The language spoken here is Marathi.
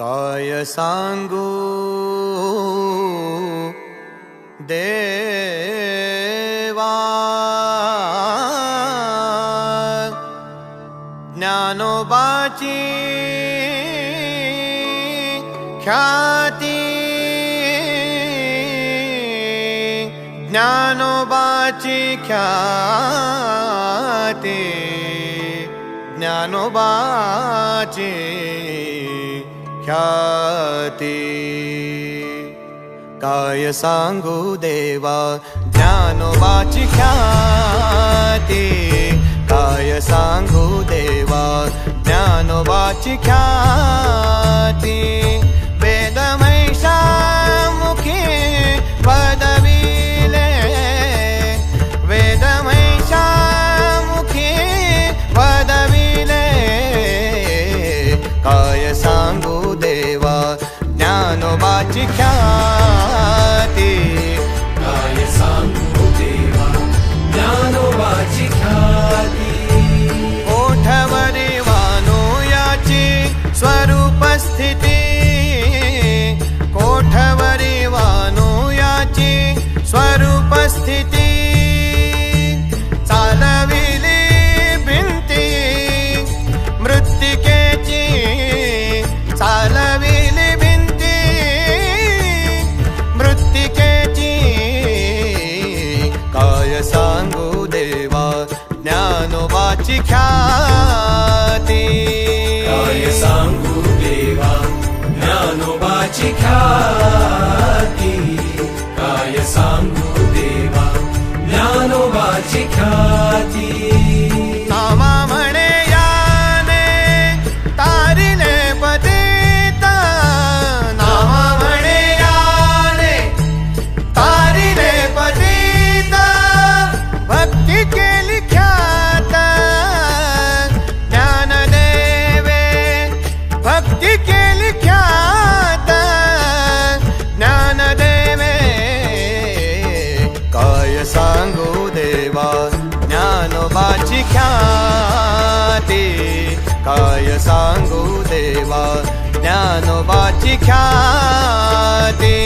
काय सांगू? देवा ज्ञानोबाची ख्याती ज्ञानोबाची ख्याती ज्ञानोबाची ख्याती काय सांगू देवा ज्ञानोबाची ख्याती काय सांगू देवा ज्ञानोबाची ख्याती वेदमैषामुखी पदविले। वेदमैषामुखी पदविले। काय सांगू ज्ञानोबाची ख्याती काय सांगू देवा ज्ञानोबाची ख्याती. काय सांगू देवा ज्ञानोबाची ख्याती. काय सांगू देवा ज्ञानोबाची ख्याती. ख्याती काय सांगू देवा ज्ञानोबाची ख्याती.